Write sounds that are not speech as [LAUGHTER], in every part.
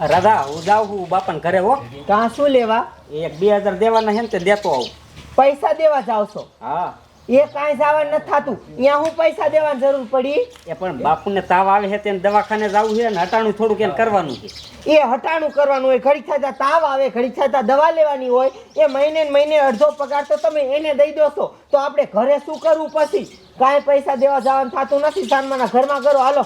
રાધા હું જાઉં છું બાપન ઘરે હો. કાં શું લેવા? એક બે હજાર દેવાના છે ને તે દેતો આવું. પૈસા દેવા જાવ છો? હા. એ કાંઈ જવા નથી થાતું. ત્યાં હું પૈસા દેવાની જરૂર પડી? એ પણ બાપુને તાવ આવે છે તેને દવાખાને જવું છે ને હટાણું થોડુંક એને કરવાનું છે. એ હટાણું કરવાનું હોય ઘડી થતા તાવ આવે ઘડી થતા દવા લેવાની હોય એ મહિને મહિને અડધો પગાર તો તમે એને દઈ દો છો. તો આપણે ઘરે શું કરવું પછી? કાંઈ પૈસા દેવા જવાનું થતું નથી. સાનમાના ઘરમાં કરો. હાલો.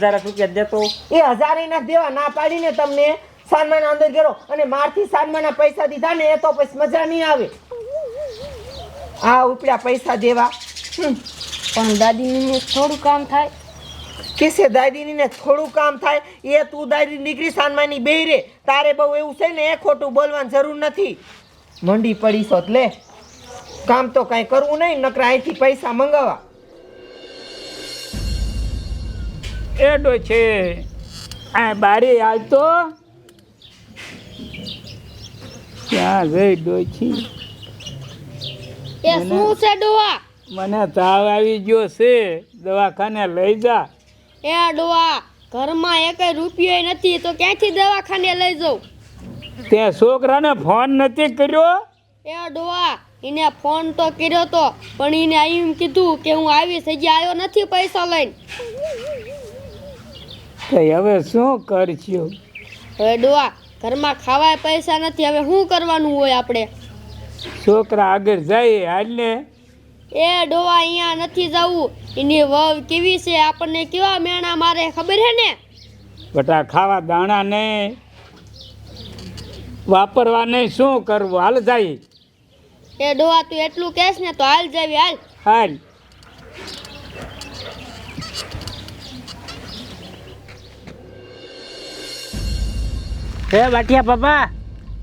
હજાર રૂપિયા દેતો. એ હજારે ના દેવા. ના પાડીને તમને સાનમાના અંદર ગયો અને મારથી સાનમાના પૈસા દીધા ને એ તો પછી મજા નહીં આવે. આ ઉપડ્યા પૈસા દેવા. પણ દાદીને થોડું કામ થાય. કિસે દાદીની ને થોડું કામ થાય? એ તું દાદી દીકરી સાનમાની બે રે. તારે બહુ એવું છે ને એ ખોટું બોલવાની જરૂર નથી. મંડી પડી સોત લે. કામ તો કાંઈ કરવું નહીં નકરા અહીંથી પૈસા મંગાવવા એડો છે આ બારી હાલતો? ક્યાં ગઈ ડોછી એ શું છે ડોવા મને તાવ આવી ગયો છે દવાખાને લઈ જા. એ ડોવા ઘરમાં એક રૂપિયો નથી તો ક્યાંથી દવાખાને લઈ જાઉં? તે છોકરાને ફોન નથી કર્યો? એ ડોવા એને ફોન તો કર્યો તો પણ એને એમ કીધું કે હું આવીશ હજી આવ્યો નથી પૈસા લઈને. તો હવે શું કરશું? હવે ડોવા ઘરમાં ખાવાય પૈસા નથી હવે શું કરવાનું હોય આપણે? છોકરા આગળ જાય હાલને એ ડોવા અહીંયા નથી જવું. એની વવ કેવી છે? આપણને કેવા મેણા મારે ખબર હે ને? બટા ખાવા દાણા નહીં. વાપરવા નહીં શું કરવું? હાલ જાય. એ ડોવા તું એટલું કહેશ ને તો હાલ જવી હાલ. હાલ. હે બાટિયા પપ્પા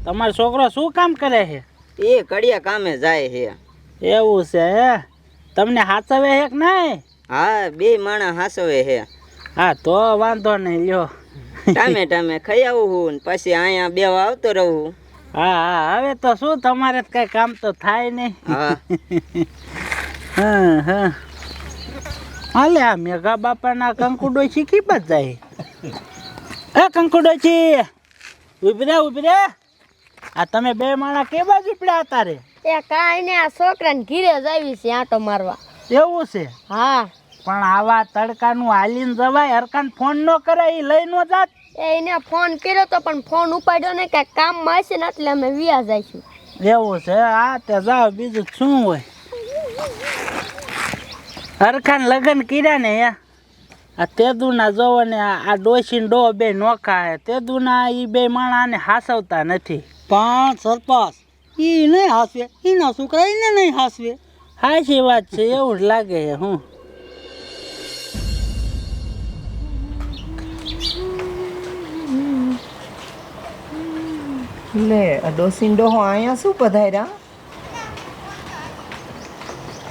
તમારો છોકરો શું કામ કરે છે? એ કડિયા કામે જાય છે. એવું છે હે? તમને હાચવે છે કે નહીં? હા બે માણસ હાસવે છે. હા તો વાંધો નહીં લ્યો. ટામે ટામે ખાઈ આવું હું પછી અહીંયા બેવા આવતો રહું. હા હા હવે તો શું તમારે કઈ કામ તો થાય નહીં. હા. [LAUGHS] હા હા. હાલે આ મેઘા બાપાના કંકુડો શીખી જાય? એ કંકુડો છી ઉભરે ઉભરે. આ તમે બે માણા કે બાજુ પડ્યા હતા રે એ કાંઈ ને આ છોકરાને ઘીરે જ આવી છે આંટો મારવા. એવું છે? હા. પણ આવા તડકાનું હાલીને જવાય હરકાન ફોન ન કરાય એ લઈ ન જાત. એને ફોન કર્યો તો પણ ફોન ઉપાડ્યો ને કે કામમાં હશે ને એટલે અમે વ્યા જઈશું. એવું છે આ તે જાઓ બીજું શું હોય? અરખાન લગ્ન કર્યા ને યા? આ તેદુના જોવો ને આ આ ડોશી ડો બે નોખા હે. તેદુના એ બે માણાને હાસવતા નથી. પણ સરપંચ ઈ નહીં હાસવે. એના છોકરા એને નહીં હાસવે. હાસી વાત છે એવું જ લાગે હું. લે ડોસીન ડોહો અહીંયા શું પધાર્યા?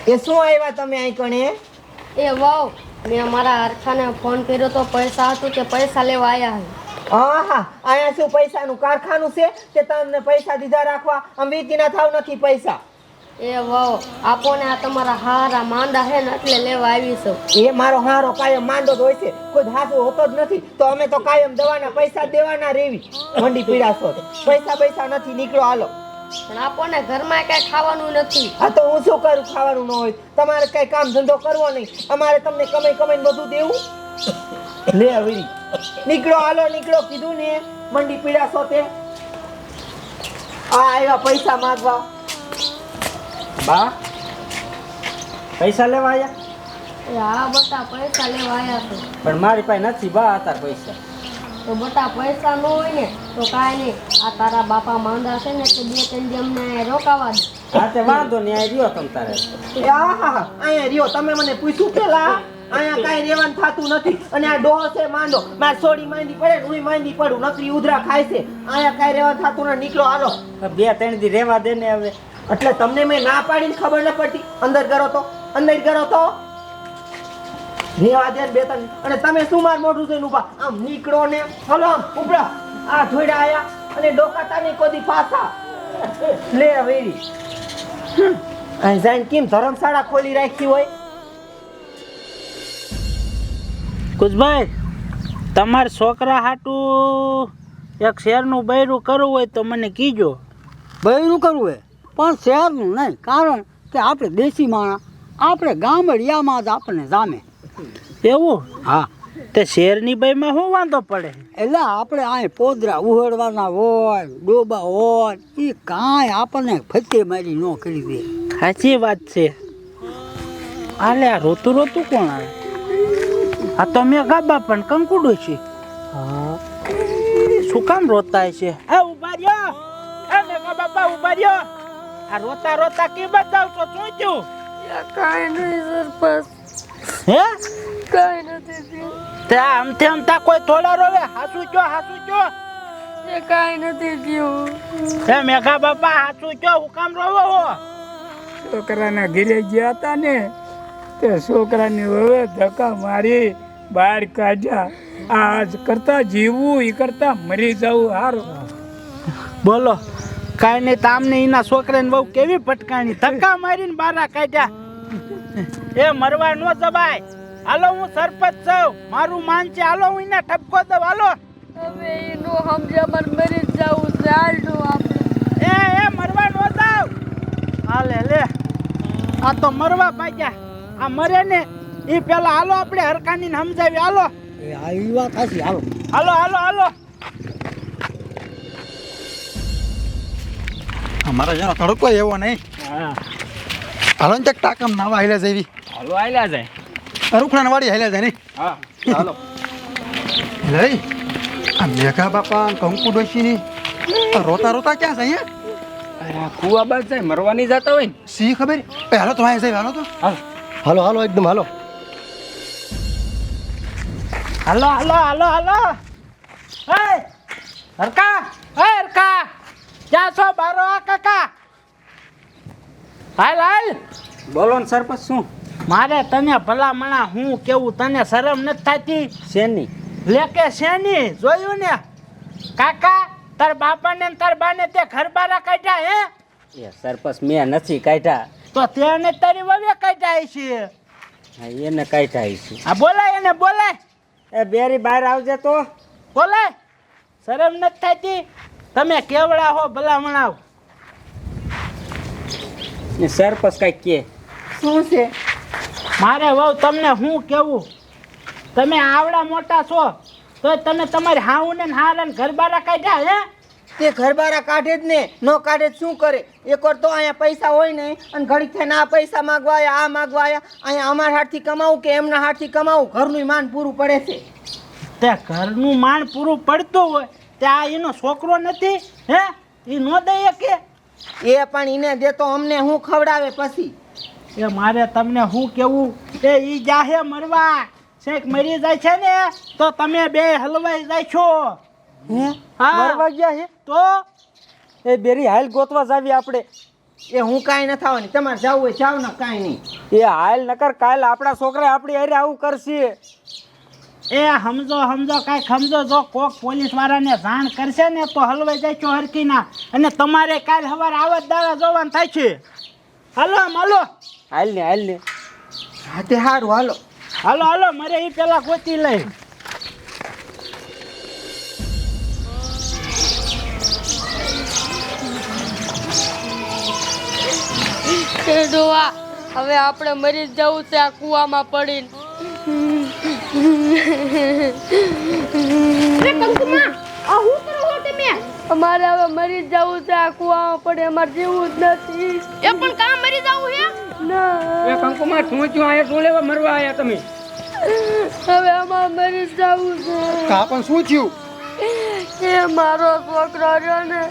એ શું આવ્યા તમે અહીં કણે? એ વાવ મેં અમારા હરખાને ફોન કર્યો તો પૈસા હતું કે પૈસા લેવા આવ્યા હે. હા હા અહીંયા શું પૈસાનું કારખાનું છે? તે તમને પૈસા દીધા રાખવા. આમ વીતીના થાવ નથી પૈસા. એ વાવ આપો ને આ તમારા હારા માંડા હે ને એટલે લેવા આવી છું એ મારો હારો કાયમ માંડો જ હોય છે. કોઈ હાસો હોતો જ નથી. તો અમે તો કાયમ દવાના પૈસા દેવાના રેવી. મંડી પીડાશો પૈસા પૈસા નથી નીકળો હાલો. પણ આપો ને ઘરમાં કઈ ખાવાનું નથી. આ તો હું શું કરું? ખાવાનું ન હોય. તમારે કઈ કામ ધંધો કરવો નહીં. અમારે તમને કમાઈ કમાઈને બધું દેવું. લે હવીરી નીકળો હાલો નીકળો કીધું ને. મંડી પીડાશો તે. આ આવ્યા પૈસા માંગવા. બા? પૈસા લેવા આવ્યા હા બટા પૈસા લેવા આવ્યા છે પણ મારી પાસે નથી બા અત્યારે પૈસા. તો બટા પૈસા ન હોય ને તો કાંઈ નહીં. આ તારા બાપા માંદા છે ને તો બે ત્રણ દી અમને રોકાવા દે. હા તે વાંધો નહીં અહીં રહ્યો તમ તારે. અહીંયા રહ્યો. તમે મને પૂછ્યું પેલા અહીંયા કાંઈ રહેવાનું થતું નથી. અને આ ડોહ છે માંડો. માર સોડી માંડી પડે હું હુંય માંડી પડું. નકરી ઉધરા ખાય છે. અહીંયા કાંઈ રહેવાનું થતું નથી. નીકળો હાલો. બે ત્રણ દી રેવા દે ને હવે. એટલે તમને મેં ના પાડીને ખબર ન પડતી. અંદર કરો તો. અંદર કરો તો. રેવા દે બે ત્રણ અને તમે શું માર મોઢું થઈને ઊભા? આમ નીકળો ને. હલો આમ ઉપડા. આ ધોઈડા આયા અને ડોકાતા નહીં કોદી પાછા. લે વેરી. અહીં જાઈને કેમ ધર્મશાળા ખોલી રાખી હોય? કુશભાઈ તમારા છોકરા હાટું એક શેરનું બૈરું કરવું હોય તો મને કીજો. બૈરું કરવું હે? પણ શહેરનું નહીં કારણ કે આપણે દેશી માણસ આપણે ગામડિયામાં જ આપણને જામે. એવું? હા. તે શેરની ભાઈમાં શું વાંધો પડે? એટલે આપણે અહીં પોદરા ઉહળવાના હોય ડોબા હોય એ કાંઈ આપણને ફતે મારી ન કરી દે. સાચી વાત છે. આલે આ રોતું રોતું કોણ આવે? આ તો મેં ગાબા પણ કંકુડું છે. હા. શું કામ રોતા છે? એ ઊભા રહ્યો. એ ઊભા રહ્યો. આ રોતા રોતા કે બતાવ છો? શું થયું? કાઈ નહીં સરપંચ હે? કાંઈ નથી તે આમ તેમ તા કોઈ થોડા રોવે? હાસુ ચો હાસુ ચો એ કાંઈ નથી થયું. હે મેઘા બાપા હાસુ હું કામ રોવો હો? છોકરાના ઘરે ગયા હતા ને તે છોકરાને હવે ધક્કા મારી બહાર કાઢ્યા. આજ કરતા જીવવું એ કરતા મરી જવું સારું બોલો. કાંઈ નહીં તામને એના છોકરાને બહુ કેવી પટકાણી ધક્કા મારીને બારા કાઢ્યા. એ મરવા નો જવાય. હાલો હું સરપંચ છું. મારું માન છે. હાલો હું એને ઠપકો દઉં. હાલો. હવે એનો સમજે મને મરી જવું છે. હાલનું આપણે. એ એ મરવા નો જાવ. હાલે લે. આ તો મરવા પાક્યા આ મરે ને એ પેલા હાલો આપણે હરકાની સમજાવી. હાલો. એ આ વાત હાલો. હાલો હાલો હાલો. અમારા જેનો તડકો એવો નહીં. હા. હાલો ને ચક ટાકમ નાવા હાલ્યા જેવી હાલો હાલ્યા જાય રૂખડાને વાડી હાલ્યા જાય નહીં હા હાલો. લઈ આ મેઘા બાપા કંકુ ડોશીની રોતા રોતા ક્યાં છે અહીંયા? અરે આ કુવા બાદ જાય મરવાની જતા હોય ને? સી ખબર? એ હાલો તો અહીંયા જાય હાલો તો. હાલો. હાલો એકદમ હાલો. હાલો હાલો હાલો હાલો. એ હરકા એ હરકા. ક્યાં છો બારો આ કાકા. હાલ હાલ. બોલો ને સરપંચ શું? મારે તને ભલામણા હું કેવું તને શરમ નથી થતી? શેની? લે કે શેની? જોયું ને? કાકા તાર બાપાને ને તાર બાને તે ઘર બારા કાઢ્યા હે? એ સરપંચ મેં નથી કાઢ્યા. તો તેને તારી વવે કાઢ્યા છે એને કાઢ્યા છે આ બોલાય એને બોલાય. એ બેરી બહાર આવજે તો. બોલાય. શરમ નથી થતી? તમે કેવડા હો ભલામણા ને સરપંચ કાંઈક કે શું છે? મારે વહુ તમને હું કેવું? તમે આવડા મોટા છો તો તમે તમારી હાઉને ને હારાને ઘર બારા કાઢ્યા હે? તે ઘરબારા કાઢે જ ને ન કાઢે જ શું કરે? એકવાર તો અહીંયા પૈસા હોય ને અને ઘડીક થઈને આ પૈસા માગવા આવ્યા આ માગવા આવ્યા અહીંયા અમારા હાથથી કમાવું કે એમના હાથથી કમાવું? ઘરનું માન પૂરું પડે છે. તે ઘરનું માણ પૂરું પડતું હોય તે આ એનો છોકરો નથી હે? એ નો દઈએ કે? એ પણ એને દેતો અમને હું ખવડાવે પછી? એ મારે તમને શું કેવું? એ ઈ જાહે મરવા. શેક મરી જાય છે ને તો તમે બે હલવાઈ જાય છો. હે? હા. મરવા ગયા છે તો? એ બેરી હાલ ગોતવા જાવી આપણે. એ હું કાંઈ ન થવાની. તમારે જવું હોય જાવ ને કાંઈ નહીં. એ હાલ નકર કાલ આપણા છોકરા આપણી હારે આવું કરશે. એ સમજો સમજો કાંઈક સમજો જો કોક પોલીસ વાળાને જાણ કરશે ને તો હલવાઈ જાય છો હરકીના અને તમારે કાલ સવારે આવત દાડા જોવાનું થાય છે. હાલો હાલો. હાલ ને હાલ ને. હા તે સારું હાલો. હાલો હાલો મારે એ પેલા ગોતી લઈ. હવે આપણે મરી જ જવું છે આ કૂવામાં પડીને. અમારે હવે મરી જ જવું છે આ કૂવામાં પડે અમારે જીવવું જ નથી. એ પણ કામ મરી જવું છે ના. કંકુમાં શું થયું અહીંયા શું લેવા મરવા આયા તમે? હવે અમારે મરી જ છે. કા પણ શું થયું? એ મારો છોકરો રહ્યો ને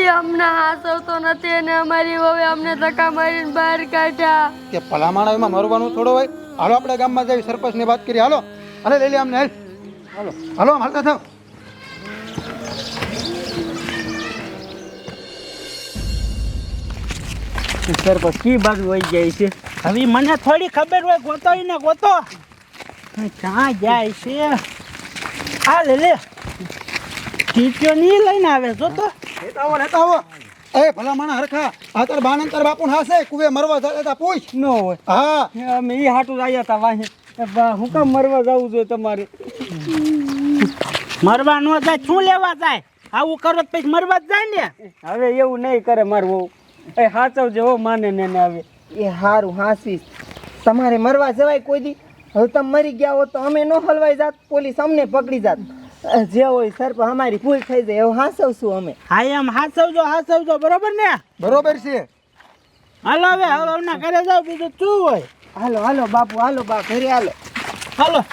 એ અમને હાસવતો નથી અને અમારી હવે અમને ધક્કા મારીને બહાર કાઢ્યા. કે ભલામણ એમાં મરવાનું થોડો હોય? હાલો આપણે ગામમાં જઈ સરપંચની વાત કરી હાલો અરે લઈ લે અમને હાલ હાલો હાલો આમ હાલતા થાવ. સરપંચ કી બાજુ વહી જાય છે? હવે મને થોડી ખબર હોય ગોતો ને ગોતો. ક્યાં જાય છે? આ લે લે. ટીચો નહીં લઈને આવે જો તો લેતા આવો લેતા આવો. એ ભલામણ હરખા. આ તાર બાપુ હાસે. કુવે મરવા જતા પૂછ. ન હોય. હા. અમે એ હાટુ જ આવ્યા હતા વાહે. બા, હું કામ મરવા જવું જોઈએ તમારે? મરવા ન જાય શું લેવા જાય? આવું કરો તો પછી મરવા જ જાય ને. હવે એવું નહીં કરે મારું વહુ. એ સાચવજે હો માને ને આવે એ હારું હાસીશ તમારે મરવા જવાય કોઈ દી? હવે તમે મરી ગયા હો તો અમે ન હલવાઈ જાત પોલીસ અમને પકડી જાત. જે હોય સર પણ અમારી ભૂલ થઈ જાય એવું હાસવશું અમે. હા એમ હાસવજો હાસવજો બરોબર ને? બરોબર છે. હાલો હવે હવે ઘરે જાવ બીજું શું હોય? હાલો હાલો બાપુ હાલો બા ઘરે હાલો. હાલો.